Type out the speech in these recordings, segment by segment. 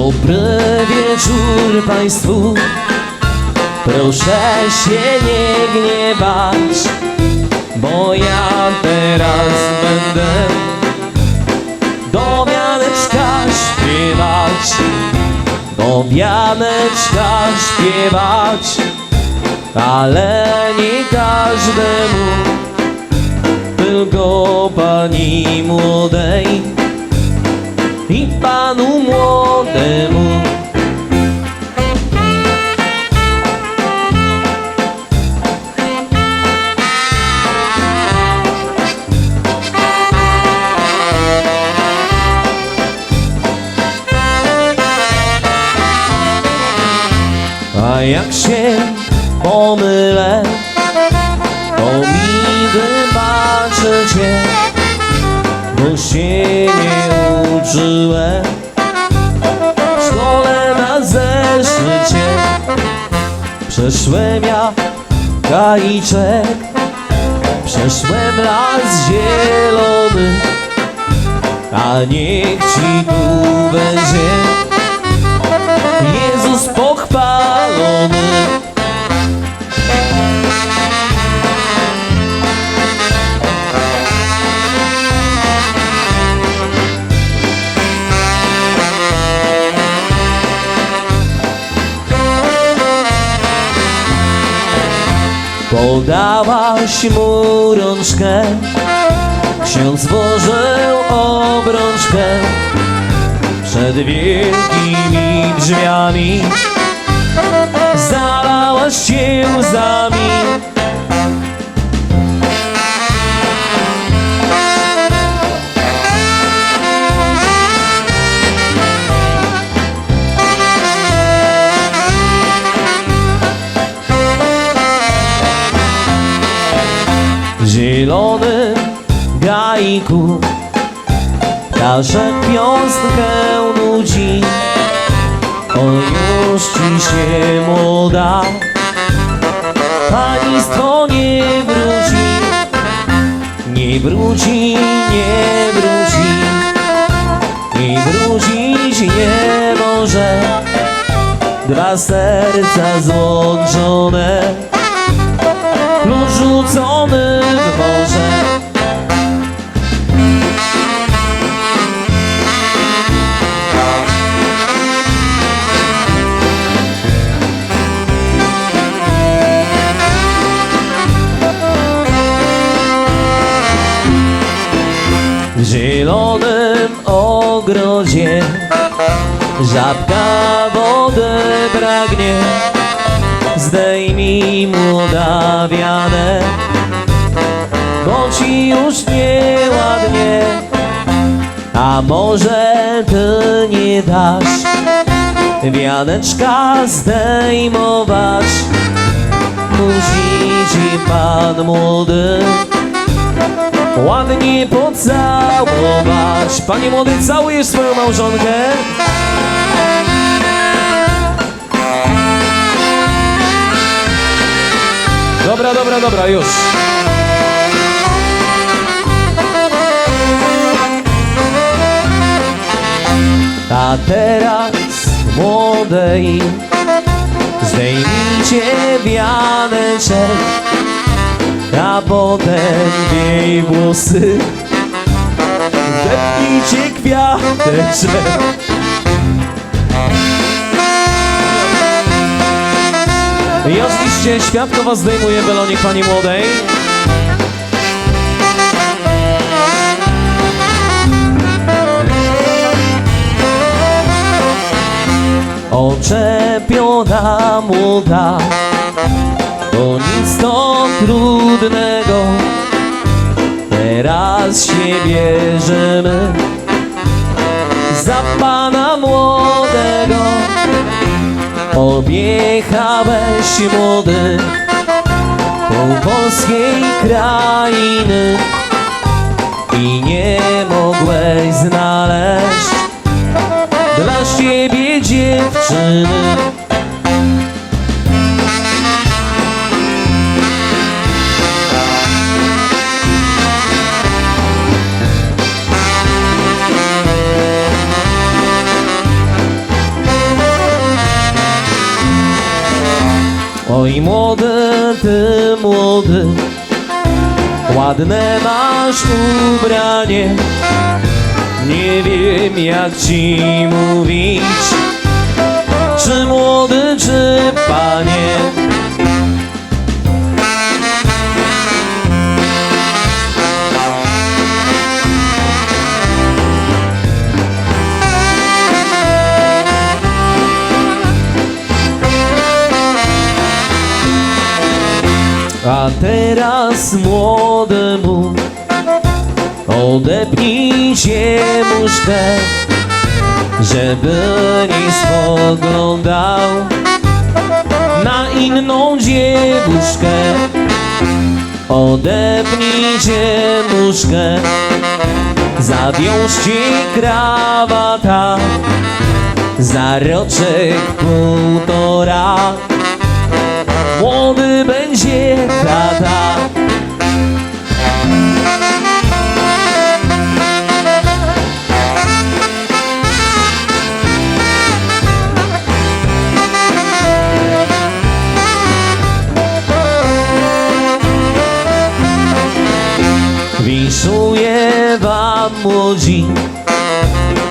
Dobry wieczór Państwu. Proszę się nie gniewać Bo ja teraz będę Do wianeczka śpiewać. Do wianeczka śpiewać Ale nie każdemu Tylko pani młodej i panu młodemu. A jak się pomylę, to mi wybaczycie bo się nie uczyłem w szkole na zeszycie. Przeszłem ja kajczek, przeszłem las zielony, a niech ci tu będzie Jezus pochwalony. Podałaś mu rączkę. Ksiądz włożył obrączkę. Przed wielkimi drzwiami Zalałaś się łzami zielonym gajku. Ptasze piąstkę nudzi O już ci się młoda Państwo nie wróci Nie wróci, nie wróci Nie wrócić nie może Dwa serca złączone W W zielonym ogrodzie Żabka wody pragnie Zdejmij młoda wianę Bo ci już nieładnie A może ty nie dasz Wianeczka zdejmować Musi ci pan młody Ładnie pocałować Panie młody, całujesz swoją małżonkę? Dobra, dobra, dobra, już. A teraz młodej Zdejmijcie wianeczek A potem jej włosy Zepnijcie kwiateczek I oczywiście świadko was zdejmuje welonik pani młodej. Oczepiona młoda To nic to trudnego Teraz się bierzemy Za pana młodego Objechałeś młody Pół polskiej krainy I nie mogłeś znaleźć Dla siebie dziewczyny młody, ty młody. Ładne masz ubranie. Nie wiem jak ci mówić. Czy młody, czy panie teraz młodemu. Odepnij się muszkę Żeby nie spoglądał Na inną dziewuszkę. Odepnij się muszkę Zawiążcie krawata Za roczek półtora Młody będzie tata Wiszuję wam młodzi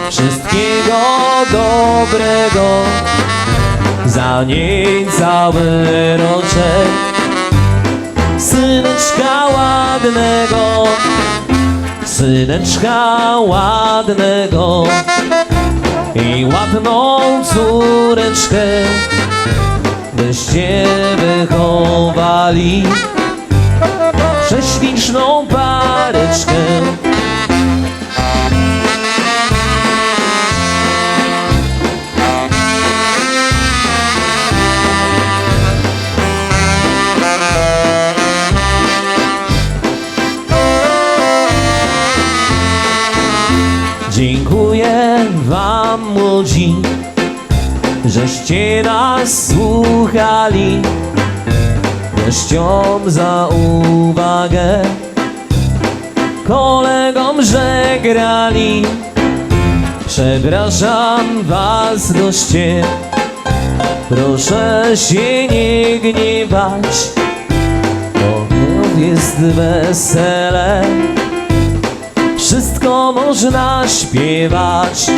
Wszystkiego dobrego Za niej cały roczek. Syneczka ładnego Syneczka ładnego. I ładną córeczkę Byście wychowali Prześliczną pareczkę młodzi Żeście nas słuchali. Gościom za uwagę Kolegom, że grali Przepraszam was goście Proszę się nie gniewać To jest wesele. Wszystko można śpiewać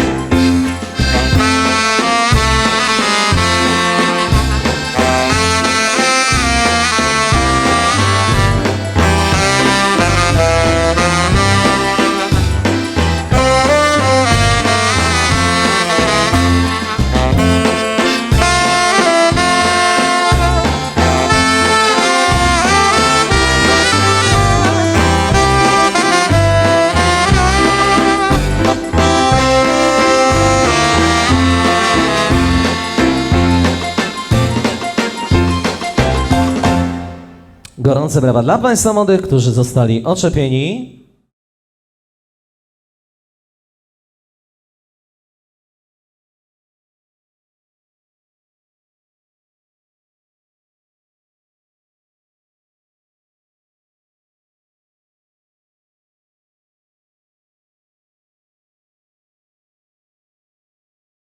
Gorące brawa dla Państwa młodych, którzy zostali oczepieni.